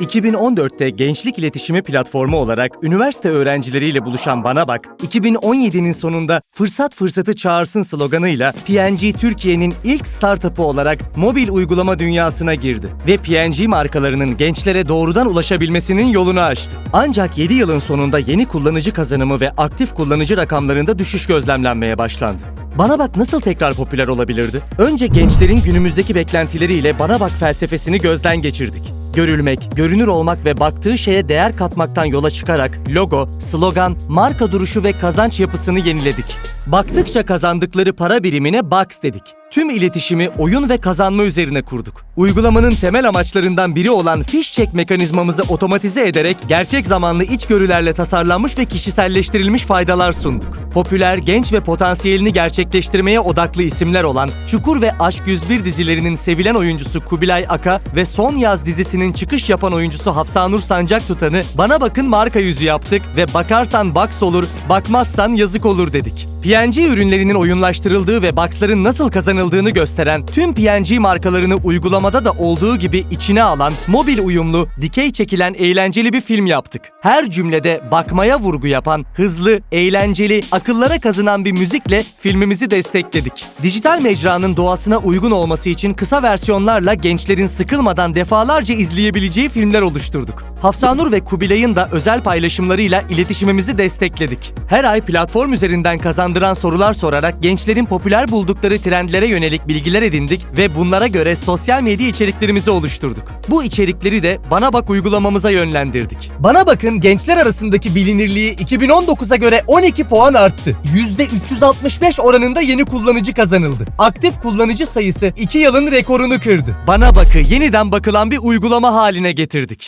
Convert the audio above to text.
2014'te gençlik iletişimi platformu olarak üniversite öğrencileriyle buluşan Bana Bak, 2017'nin sonunda fırsat fırsatı çağırsın sloganıyla PNG Türkiye'nin ilk startup'ı olarak mobil uygulama dünyasına girdi ve PNG markalarının gençlere doğrudan ulaşabilmesinin yolunu açtı. Ancak 7 yılın sonunda yeni kullanıcı kazanımı ve aktif kullanıcı rakamlarında düşüş gözlemlenmeye başlandı. Bana Bak nasıl tekrar popüler olabilirdi? Önce gençlerin günümüzdeki beklentileriyle Bana Bak felsefesini gözden geçirdik. Görülmek, görünür olmak ve baktığı şeye değer katmaktan yola çıkarak logo, slogan, marka duruşu ve kazanç yapısını yeniledik. Baktıkça kazandıkları para birimine Box dedik. Tüm iletişimi oyun ve kazanma üzerine kurduk. Uygulamanın temel amaçlarından biri olan fiş çek mekanizmamızı otomatize ederek gerçek zamanlı içgörülerle tasarlanmış ve kişiselleştirilmiş faydalar sunduk. Popüler, genç ve potansiyelini gerçekleştirmeye odaklı isimler olan Çukur ve Aşk 101 dizilerinin sevilen oyuncusu Kubilay Aka ve Son Yaz dizisinin çıkış yapan oyuncusu Hafsanur Sancak Tutan'ı Bana Bakın marka yüzü yaptık ve bakarsan box olur, bakmazsan yazık olur dedik. PNG ürünlerinin oyunlaştırıldığı ve boxların nasıl kazanıldığını gösteren tüm PNG markalarını uygulamada da olduğu gibi içine alan, mobil uyumlu, dikey çekilen eğlenceli bir film yaptık. Her cümlede bakmaya vurgu yapan, hızlı, eğlenceli, akıllara kazınan bir müzikle filmimizi destekledik. Dijital mecranın doğasına uygun olması için kısa versiyonlarla gençlerin sıkılmadan defalarca izleyebileceği filmler oluşturduk. Hafsanur ve Kubilay'ın da özel paylaşımlarıyla iletişimimizi destekledik. Her ay platform üzerinden kazandıran sorular sorarak gençlerin popüler buldukları trendlere yönelik bilgiler edindik ve bunlara göre sosyal medya içeriklerimizi oluşturduk. Bu içerikleri de Bana Bak uygulamamıza yönlendirdik. Bana Bak'ın gençler arasındaki bilinirliği 2019'a göre 12 puan arttı. %365 oranında yeni kullanıcı kazanıldı. Aktif kullanıcı sayısı 2 yılın rekorunu kırdı. Bana Bak'ı yeniden bakılan bir uygulama haline getirdik.